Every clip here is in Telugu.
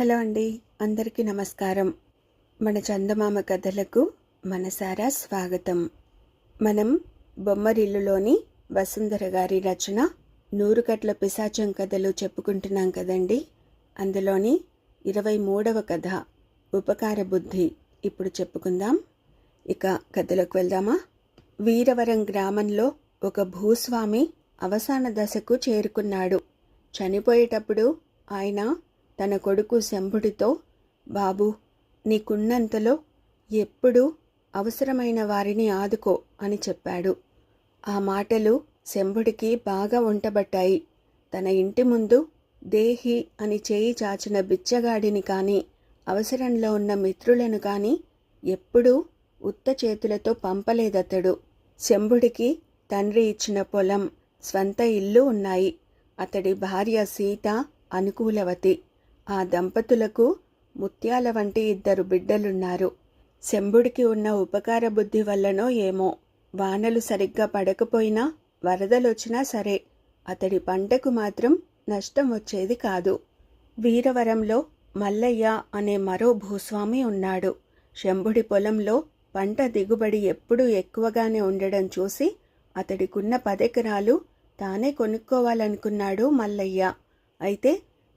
హలో అండి. అందరికీ నమస్కారం. మన చందమామ కథలకు మనసారా స్వాగతం. మనం బొమ్మరిల్లులోని వసుంధర గారి రచన నూరుకట్ల పిశాచం కథలు చెప్పుకుంటున్నాం కదండి. అందులోని ఇరవై మూడవ కథ ఉపకార బుద్ధి. ఇప్పుడు చెప్పుకుందాం. ఇక కథలోకి వెళ్దామా? వీరవరం గ్రామంలో ఒక భూస్వామి అవసాన దశకు చేరుకున్నాడు. చనిపోయేటప్పుడు ఆయన తన కొడుకు శంభుడితో బాబు నీకున్నంతలో ఎప్పుడూ అవసరమైన వారిని ఆదుకో అని చెప్పాడు. ఆ మాటలు శంభుడికి బాగా వంటబట్టాయి తన ఇంటి ముందు దేహి అని చేయి చాచిన బిచ్చగాడిని కానీ అవసరంలో ఉన్న మిత్రులను కానీ ఎప్పుడూ ఉత్త చేతులతో పంపలేదతడు. శంభుడికి తండ్రి ఇచ్చిన పొలం స్వంత ఇల్లు ఉన్నాయి. అతడి భార్య సీత అనుకూలవతి. ఆ దంపతులకు ముత్యాల వంటి ఇద్దరు బిడ్డలున్నారు. శంభుడికి ఉన్న ఉపకార బుద్ధి వల్లనో ఏమో వానలు సరిగ్గా పడకపోయినా వరదలొచ్చినా సరే అతడి పంటకు మాత్రం నష్టం వచ్చేది కాదు. వీరవరంలో మల్లయ్య అనే మరో భూస్వామి ఉన్నాడు. శంభుడి పొలంలో పంట దిగుబడి ఎప్పుడూ ఎక్కువగానే ఉండడం చూసి అతడికున్న పదెకరాలు తానే కొనుక్కోవాలనుకున్నాడు మల్లయ్య. అయితే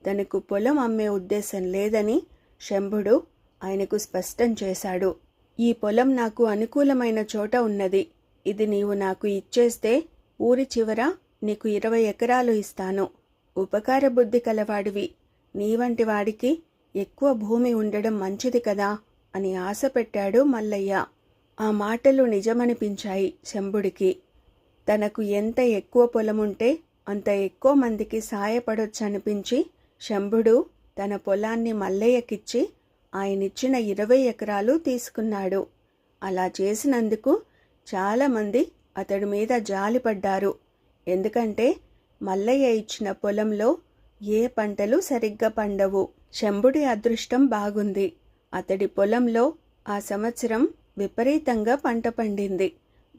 తనకు పొలం అమ్మే ఉద్దేశం లేదని శంభుడు ఆయనకు స్పష్టం చేశాడు. ఈ పొలం నాకు అనుకూలమైన చోట ఉన్నది. ఇది నీవు నాకు ఇచ్చేస్తే ఊరి చివర నీకు ఇరవై ఎకరాలు ఇస్తాను. ఉపకార బుద్ధి కలవాడివి. నీవంటి వాడికి ఎక్కువ భూమి ఉండడం మంచిది కదా అని ఆశ పెట్టాడు మల్లయ్య. ఆ మాటలు నిజమనిపించాయి శంభుడికి. తనకు ఎంత ఎక్కువ పొలముంటే అంత ఎక్కువ మందికి సాయపడొచ్చనిపించి శంభుడు తన పొలాన్ని మల్లయ్యకిచ్చి ఆయనిచ్చిన ఇరవై ఎకరాలు తీసుకున్నాడు. అలా చేసినందుకు చాలామంది అతడి మీద జాలిపడ్డారు ఎందుకంటే మల్లయ్య ఇచ్చిన పొలంలో ఏ పంటలు సరిగ్గా పండవు. శంభుడి అదృష్టం బాగుంది. అతడి పొలంలో ఆ సంవత్సరం విపరీతంగా పంట పండింది.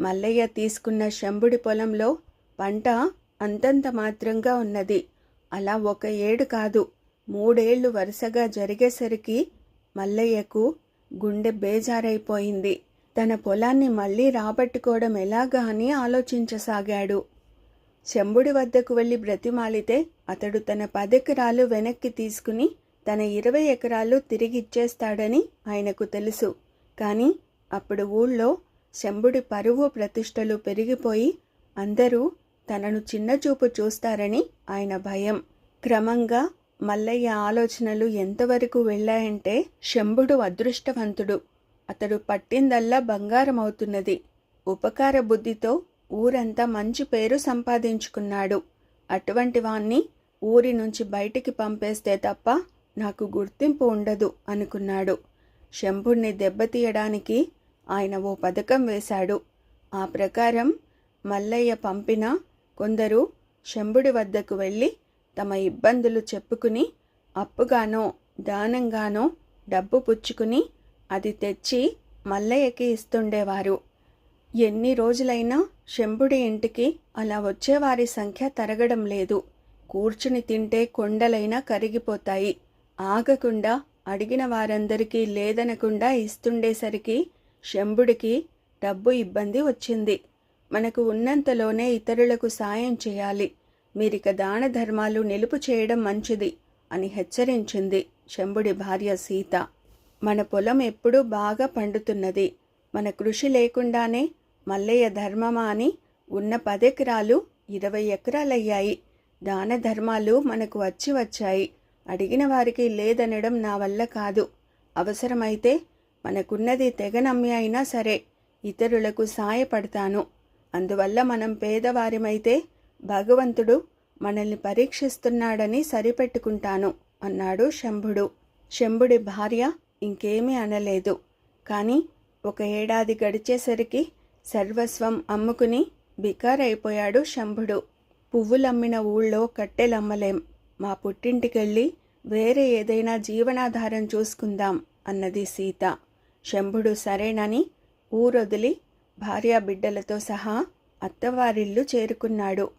మల్లయ్య తీసుకున్న శంభుడి పొలంలో పంట అంతంత మాత్రంగా ఉన్నది. అలా ఒక ఏడు కాదు మూడేళ్ళు వరుసగా జరిగేసరికి మల్లయ్యకు గుండె బేజారైపోయింది. తన పొలాన్ని మళ్ళీ రాబట్టుకోవడం ఎలాగా అని ఆలోచించసాగాడు. శంభుడి వద్దకు వెళ్ళి బ్రతిమాలితే అతడు తన పదెకరాలు వెనక్కి తీసుకుని తన ఇరవై ఎకరాలు తిరిగిచ్చేస్తాడని ఆయనకు తెలుసు. కానీ అప్పుడు ఊళ్ళో శంభుడి పరువు ప్రతిష్టలు పెరిగిపోయి అందరూ తనను చిన్నచూపు చూస్తారని ఆయన భయం. క్రమంగా మల్లయ్య ఆలోచనలు ఎంతవరకు వెళ్ళాయంటే శంభుడు అదృష్టవంతుడు. అతడు పట్టిందల్లా బంగారం అవుతున్నది ఉపకార బుద్ధితో ఊరంతా మంచి పేరు సంపాదించుకున్నాడు. అటువంటి వాణ్ణి ఊరి నుంచి బయటికి పంపేస్తే తప్ప నాకు గుర్తింపు ఉండదు అనుకున్నాడు. శంభుణ్ణి దెబ్బతీయడానికి ఆయన ఓ పథకం వేశాడు. ఆ ప్రకారం మల్లయ్య పంపిన కొందరు శంభుడి వద్దకు వెళ్ళి తమ ఇబ్బందులు చెప్పుకుని అప్పుగానో దానంగానో డబ్బు పుచ్చుకుని అది తెచ్చి మల్లయ్యకి ఇస్తుండేవారు. ఎన్ని రోజులైనా శంభుడి ఇంటికి అలా వచ్చేవారి సంఖ్య తరగడం లేదు. కూర్చుని తింటే కొండలైనా కరిగిపోతాయి. ఆగకుండా అడిగిన వారందరికీ లేదనకుండా ఇస్తుండేసరికి శంభుడికి డబ్బు ఇబ్బంది వచ్చింది. మనకు ఉన్నంతలోనే ఇతరులకు సాయం చేయాలి. మీరిక దాన ధర్మాలు నిలుపు చేయడం మంచిది అని హెచ్చరించింది శంభుడి భార్య సీత. మన పొలం ఎప్పుడూ బాగా పండుతున్నది. మన కృషి లేకుండానే మల్లయ్య ధర్మమా అని ఉన్న పదెకరాలు ఇరవై ఎకరాలయ్యాయి. దాన ధర్మాలు మనకు వచ్చి వచ్చాయి. అడిగిన వారికి లేదనడం నా వల్ల కాదు. అవసరమైతే మనకున్నది తెగనమ్మి అయినా సరే ఇతరులకు సాయపడతాను. అందువల్ల మనం పేదవారిమైతే భగవంతుడు మనల్ని పరీక్షిస్తున్నాడని సరిపెట్టుకుంటాను అన్నాడు శంభుడు. శంభుడి భార్య ఇంకేమీ అనలేదు. కానీ ఒక ఏడాది గడిచేసరికి సర్వస్వం అమ్ముకుని బికారైపోయాడు శంభుడు. పువ్వులమ్మిన ఊళ్ళో కట్టెలమ్మలేం. మా పుట్టింటికెళ్ళి వేరే ఏదైనా జీవనాధారం చూసుకుందాం అన్నది సీత. శంభుడు సరేనని ఊరొదిలి భార్యా బిడ్డలతో సహా అత్తవారిల్లు చేరుకున్నాడు.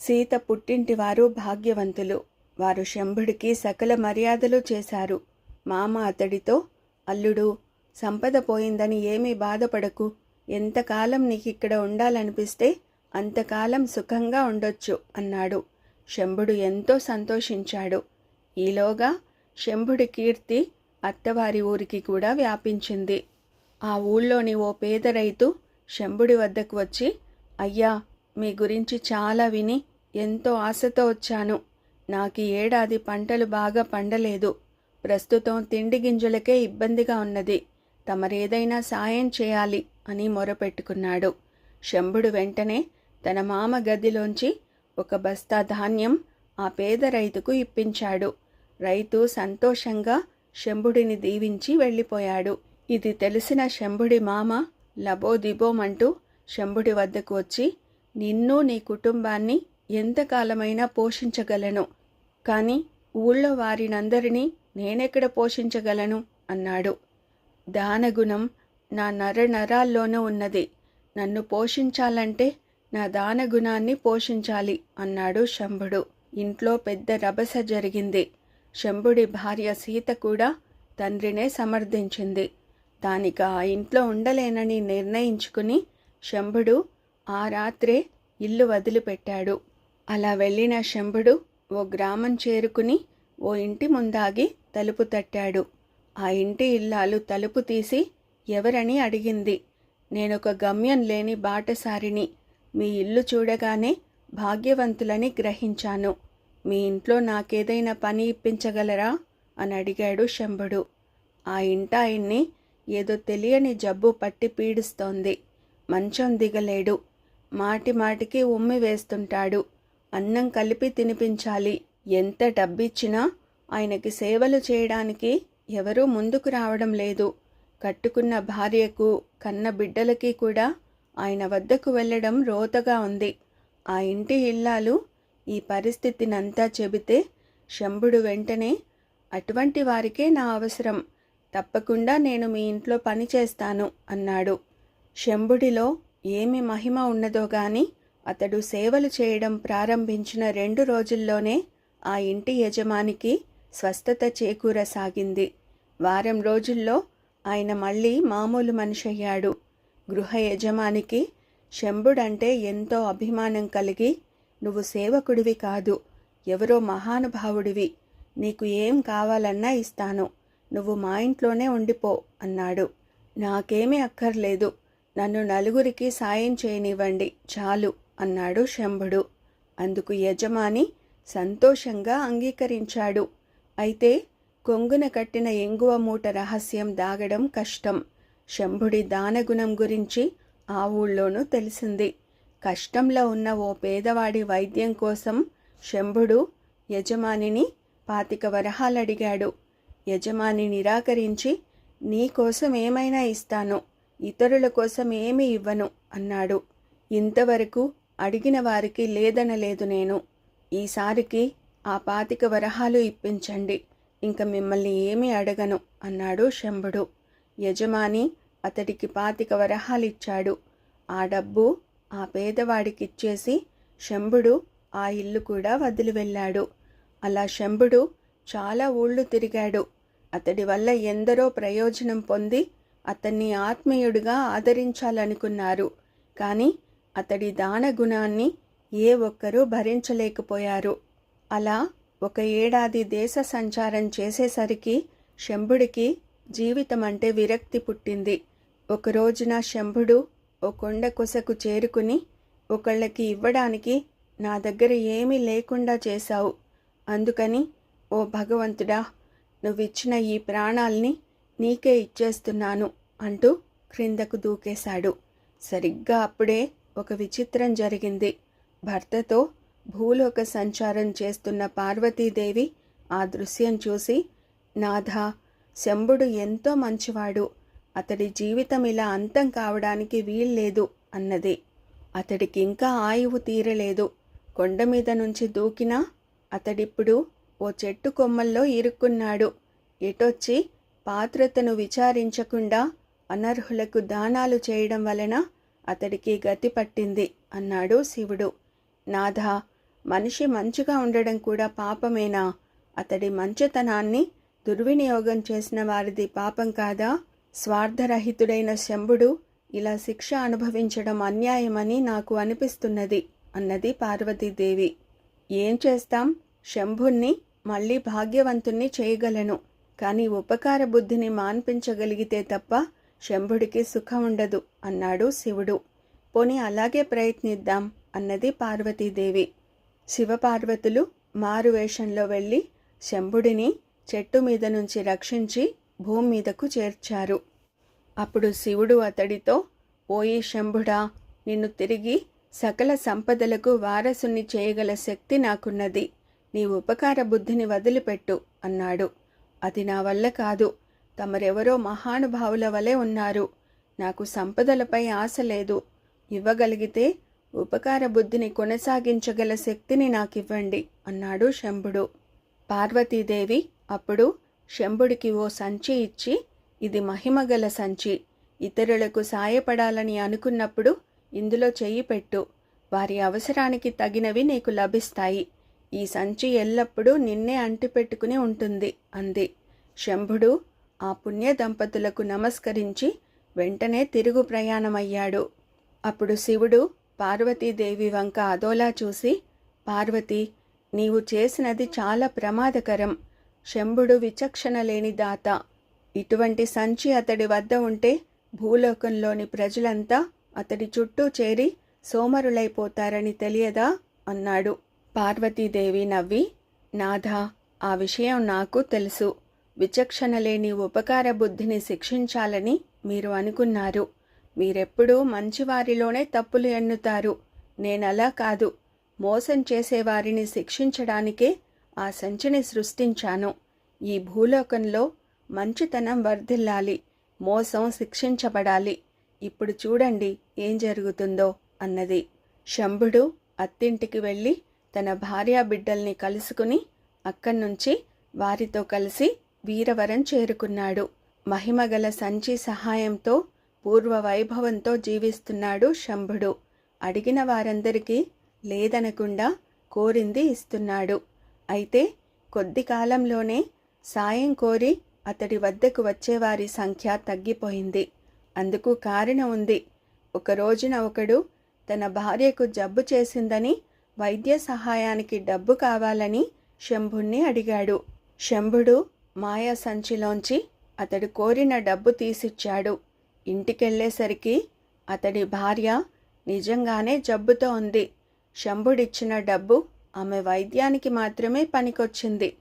సీత పుట్టింటివారు భాగ్యవంతులు. వారు శంభుడికి సకల మర్యాదలు చేశారు. మామ అతడితో అల్లుడు సంపద పోయిందని ఏమీ బాధపడకు. ఎంతకాలం నీకిక్కడ ఉండాలనిపిస్తే అంతకాలం సుఖంగా ఉండొచ్చు అన్నాడు. శంభుడు ఎంతో సంతోషించాడు. ఈలోగా శంభుడి కీర్తి అత్తవారి ఊరికి కూడా వ్యాపించింది. ఆ ఊళ్ళోని ఓ పేద రైతు శంభుడి వద్దకు వచ్చి అయ్యా మీ గురించి చాలా విని ఎంతో ఆశతో వచ్చాను. నాకు ఈ ఏడాది పంటలు బాగా పండలేదు. ప్రస్తుతం తిండి గింజలకే ఇబ్బందిగా ఉన్నది. తమరేదైనా సాయం చేయాలి అని మొరపెట్టుకున్నాడు. శంభుడు వెంటనే తన మామ గదిలోంచి ఒక బస్తా ధాన్యం ఆ పేద రైతుకు ఇప్పించాడు. రైతు సంతోషంగా శంభుడిని దీవించి వెళ్ళిపోయాడు. ఇది తెలిసిన శంభుడి మామ లబోదిబోమంటూ శంభుడి వద్దకు వచ్చి నిన్ను నీ కుటుంబాన్ని ఎంతకాలమైనా పోషించగలను. కానీ ఊళ్ళో వారినందరినీ నేనెక్కడ పోషించగలను అన్నాడు. దానగుణం నా నర నరాల్లోనూ ఉన్నది. నన్ను పోషించాలంటే నా దానగుణాన్ని పోషించాలి అన్నాడు శంభుడు. ఇంట్లో పెద్ద రభస జరిగింది. శంభుడి భార్య సీత కూడా తండ్రినే సమర్థించింది. తానిక ఆ ఇంట్లో ఉండలేనని నిర్ణయించుకుని శంభుడు ఆ రాత్రే ఇల్లు వదిలిపెట్టాడు. అలా వెళ్ళిన శంభుడు ఓ గ్రామం చేరుకుని ఓ ఇంటి ముందాగి తలుపు తట్టాడు. ఆ ఇంటి ఇల్లాలు తలుపు తీసి ఎవరని అడిగింది. నేనొక గమ్యం లేని బాటసారిని. మీ ఇల్లు చూడగానే భాగ్యవంతులని గ్రహించాను. మీ ఇంట్లో నాకేదైనా పని ఇప్పించగలరా? అని అడిగాడు శంభుడు. ఆ ఇంటాయన్ని ఏదో తెలియని జబ్బు పట్టి పీడిస్తోంది. మంచం దిగలేడు. మాటి మాటికి ఉమ్మి వేస్తుంటాడు. అన్నం కలిపి తినిపించాలి. ఎంత డబ్బిచ్చినా ఆయనకి సేవలు చేయడానికి ఎవరూ ముందుకు రావడం లేదు. కట్టుకున్న భార్యకు కన్న బిడ్డలకి కూడా ఆయన వద్దకు వెళ్ళడం రోతగా ఉంది. ఆ ఇంటి ఇల్లాలు ఈ పరిస్థితినంతా చెబితే శంభుడు వెంటనే అటువంటి వారికే నా అవసరం. తప్పకుండా నేను మీ ఇంట్లో పని చేస్తాను అన్నాడు. శంభుడిలో ఏమి మహిమ ఉన్నదో గాని అతడు సేవలు చేయడం ప్రారంభించిన రెండు రోజుల్లోనే ఆ ఇంటి యజమానికి స్వస్థత చేకూరసాగింది. వారం రోజుల్లో ఆయన మళ్ళీ మామూలు మనిషి అయ్యాడు గృహ యజమానికి శంభుడంటే ఎంతో అభిమానం కలిగి నువ్వు సేవకుడివి కాదు ఎవరో మహానుభావుడివి నీకు ఏం కావాలన్నా ఇస్తాను. నువ్వు మా ఇంట్లోనే ఉండిపో అన్నాడు. నాకేమీ అక్కర్లేదు. నన్ను నలుగురికి సాయం చేయనివ్వండి చాలు అన్నాడు శంభుడు. అందుకు యజమాని సంతోషంగా అంగీకరించాడు. అయితే కొంగున కట్టిన ఎంగువ మూట రహస్యం దాగడం కష్టం. శంభుడి దానగుణం గురించి ఆ ఊళ్ళోనూ తెలిసింది. కష్టంలో ఉన్న ఓ పేదవాడి వైద్యం కోసం శంభుడు యజమానిని పాతిక వరహాలడిగాడు. యజమాని నిరాకరించి నీ కోసం ఏమైనా ఇస్తాను ఇతరుల కోసం ఏమి ఇవ్వను అన్నాడు. ఇంతవరకు అడిగిన వారికి లేదనలేదు నేను. ఈసారికి ఆ పాతిక వరహాలు ఇప్పించండి ఇంక మిమ్మల్ని ఏమీ అడగను అన్నాడు శంభుడు. యజమాని అతడికి పాతిక వరహాలిచ్చాడు. ఆ డబ్బు ఆ పేదవాడికిచ్చేసి శంభుడు ఆ ఇల్లు కూడా వదిలి వెళ్ళాడు. అలా శంభుడు చాలా ఊళ్ళు తిరిగాడు. అతడి వల్ల ఎందరో ప్రయోజనం పొంది అతన్ని ఆత్మీయుడిగా ఆదరించాలనుకున్నారు. కానీ అతడి దాన గుణాన్ని ఏ ఒక్కరూ భరించలేకపోయారు. అలా ఒక ఏడాది దేశ సంచారం చేసేసరికి శంభుడికి జీవితం అంటే విరక్తి పుట్టింది. ఒక రోజున శంభుడు ఓ కొండ కొసకు చేరుకుని ఒకళ్ళకి ఇవ్వడానికి నా దగ్గర ఏమీ లేకుండా చేశావు. అందుకని ఓ భగవంతుడా నువ్విచ్చిన ఈ ప్రాణాల్ని నీకే ఇచ్చేస్తున్నాను అంటూ క్రిందకు దూకేశాడు. సరిగ్గా అప్పుడే ఒక విచిత్రం జరిగింది. భర్తతో భూలోక సంచారం చేస్తున్న పార్వతీదేవి ఆ దృశ్యం చూసి నాథ శంభుడు ఎంతో మంచివాడు. అతడి జీవితం ఇలా అంతం కావడానికి వీల్లేదు అన్నది. అతడికి ఇంకా ఆయువు తీరలేదు. కొండ మీద నుంచి దూకినా అతడిప్పుడు ఓ చెట్టు కొమ్మల్లో ఇరుక్కున్నాడు. ఎటొచ్చి? పాత్రతను విచారించకుండా అనర్హులకు దానాలు చేయడం వలన అతడికి గతి పట్టింది అన్నాడు శివుడు. నాథ మనిషి మంచిగా ఉండడం కూడా పాపమేనా? అతడి మంచితనాన్ని దుర్వినియోగం చేసిన వారిది పాపం కాదా? స్వార్థరహితుడైన శంభుడు ఇలా శిక్ష అనుభవించడం అన్యాయమని నాకు అనిపిస్తున్నది అన్నది పార్వతీదేవి. ఏం చేస్తాం? శంభుణ్ణి మళ్ళీ భాగ్యవంతుణ్ణి చేయగలను. కానీ ఉపకార బుద్ధిని మాన్పించగలిగితే తప్ప శంభుడికి సుఖం ఉండదు అన్నాడు శివుడు. పోని అలాగే ప్రయత్నిద్దాం అన్నది పార్వతీదేవి. శివపార్వతులు మారువేషంలో వెళ్ళి శంభుడిని చెట్టు మీద నుంచి రక్షించి భూమి మీదకు చేర్చారు. అప్పుడు శివుడు అతడితో ఓయి శంభుడా నిన్ను తిరిగి సకల సంపదలకు వారసుని చేయగల శక్తి నాకున్నది. నీ ఉపకార బుద్ధిని వదిలిపెట్టు అన్నాడు. అది నా వల్ల కాదు. తమరెవరో మహానుభావుల వలె ఉన్నారు. నాకు సంపదలపై ఆశ లేదు. ఇవ్వగలిగితే ఉపకార బుద్ధిని కొనసాగించగల శక్తిని నాకివ్వండి అన్నాడు శంభుడు. పార్వతీదేవి అప్పుడు శంభుడికి ఓ సంచి ఇచ్చి ఇది మహిమగల సంచి. ఇతరులకు సాయపడాలని అనుకున్నప్పుడు ఇందులో చెయ్యి పెట్టు. వారి అవసరానికి తగినవి నీకు లభిస్తాయి. ఈ సంచి ఎల్లప్పుడూ నిన్నే అంటిపెట్టుకుని ఉంటుంది అంది. శంభుడు ఆ పుణ్య దంపతులకు నమస్కరించి వెంటనే తిరుగు ప్రయాణమయ్యాడు. అప్పుడు శివుడు పార్వతీదేవి వంక అదోలా చూసి పార్వతి నీవు చేసినది చాలా ప్రమాదకరం. శంభుడు విచక్షణ లేని దాత. ఇటువంటి సంచి అతడి వద్ద ఉంటే భూలోకంలోని ప్రజలంతా అతడి చుట్టూ చేరి సోమరులైపోతారని తెలియదా అన్నాడు. పార్వతీదేవి నవ్వి నాథా ఆ విషయం నాకు తెలుసు. విచక్షణ లేని ఉపకార బుద్ధిని శిక్షించాలని మీరు అనుకున్నారు. మీరెప్పుడూ మంచివారిలోనే తప్పులు ఎన్నుతారు. నేనలా కాదు. మోసం చేసేవారిని శిక్షించడానికే ఆ సంచిని సృష్టించాను. ఈ భూలోకంలో మంచితనం వర్ధిల్లాలి. మోసం శిక్షించబడాలి. ఇప్పుడు చూడండి ఏం జరుగుతుందో అన్నది. శంభుడు అత్తింటికి వెళ్ళి తన భార్యా బిడ్డల్ని కలుసుకుని అక్కడి నుంచి వారితో కలిసి వీరవరం చేరుకున్నాడు. మహిమగల సంచి సహాయంతో పూర్వ వైభవంతో జీవిస్తున్నాడు శంభుడు. అడిగిన వారందరికీ లేదనకుండా కోరింది ఇస్తున్నాడు. అయితే కొద్ది కాలంలోనే సాయం కోరి అతడి వద్దకు వచ్చేవారి సంఖ్య తగ్గిపోయింది. అందుకు కారణం ఉంది. ఒక రోజున ఒకడు తన భార్యకు జబ్బు చేసిందని వైద్య సహాయానికి డబ్బు కావాలని శంభుణ్ణి అడిగాడు. శంభుడు మాయా సంచిలోంచి అతడు కోరిన డబ్బు తీసిచ్చాడు. ఇంటికెళ్ళేసరికి అతడి భార్య నిజంగానే జబ్బుతో ఉంది. శంభుడిచ్చిన డబ్బు ఆమె వైద్యానికి మాత్రమే పనికొచ్చింది.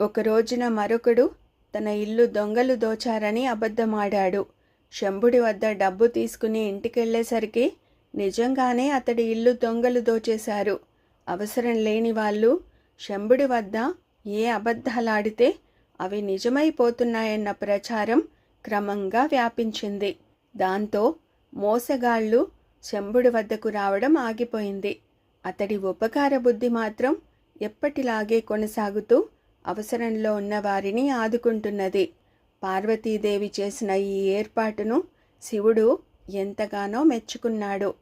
ఒక రోజున మరొకడు తన ఇల్లు దొంగలు దోచారని అబద్ధమాడాడు. శంభుడి వద్ద డబ్బు తీసుకుని ఇంటికెళ్ళేసరికి నిజంగానే అతడి ఇల్లు దొంగలు దోచేశారు. అవసరం లేని వాళ్ళు శంభుడి వద్ద ఏ అబద్ధాలాడితే అవి నిజమైపోతున్నాయన్న ప్రచారం క్రమంగా వ్యాపించింది. దాంతో మోసగాళ్ళు శంభుడి వద్దకు రావడం ఆగిపోయింది. అతడి ఉపకార బుద్ధి మాత్రం ఎప్పటిలాగే కొనసాగుతూ అవసరంలో ఉన్న వారిని ఆదుకుంటున్నది. పార్వతీదేవి చేసిన ఈ ఏర్పాటును శివుడు ఎంతగానో మెచ్చుకున్నాడు.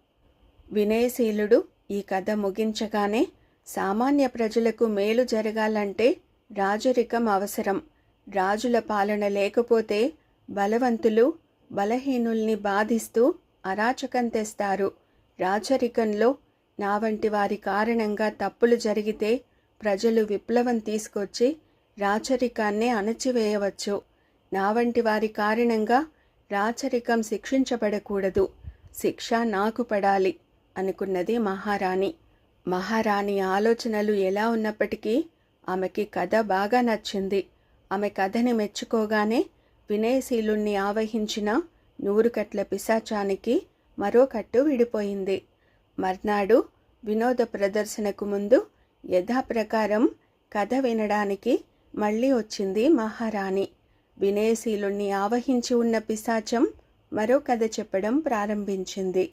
వినయశీలుడు ఈ కథ ముగించగానే సామాన్య ప్రజలకు మేలు జరగాలంటే రాజరికం అవసరం. రాజుల పాలన లేకపోతే బలవంతులు బలహీనుల్ని బాధిస్తూ అరాచకం తెస్తారు. రాజరికంలో నా వంటి వారి కారణంగా తప్పులు జరిగితే ప్రజలు విప్లవం తీసుకొచ్చి రాచరికాన్నే అణచివేయవచ్చు. నా వంటి వారి కారణంగా రాచరికం శిక్షించబడకూడదు. శిక్ష నాకు పడాలి అనుకున్నది మహారాణి. మహారాణి ఆలోచనలు ఎలా ఉన్నప్పటికీ ఆమెకి కథ బాగా నచ్చింది. ఆమె కథని మెచ్చుకోగానే వినయశీలుణ్ణి ఆవహించిన నూరు కట్ల పిశాచానికి మరో కట్టు విడిపోయింది. మర్నాడు వినోద ప్రదర్శనకు ముందు యథాప్రకారం కథ వినడానికి మళ్ళీ వచ్చింది మహారాణి. వినయశీలుణ్ణి ఆవహించి ఉన్న పిశాచం మరో కథ చెప్పడం ప్రారంభించింది.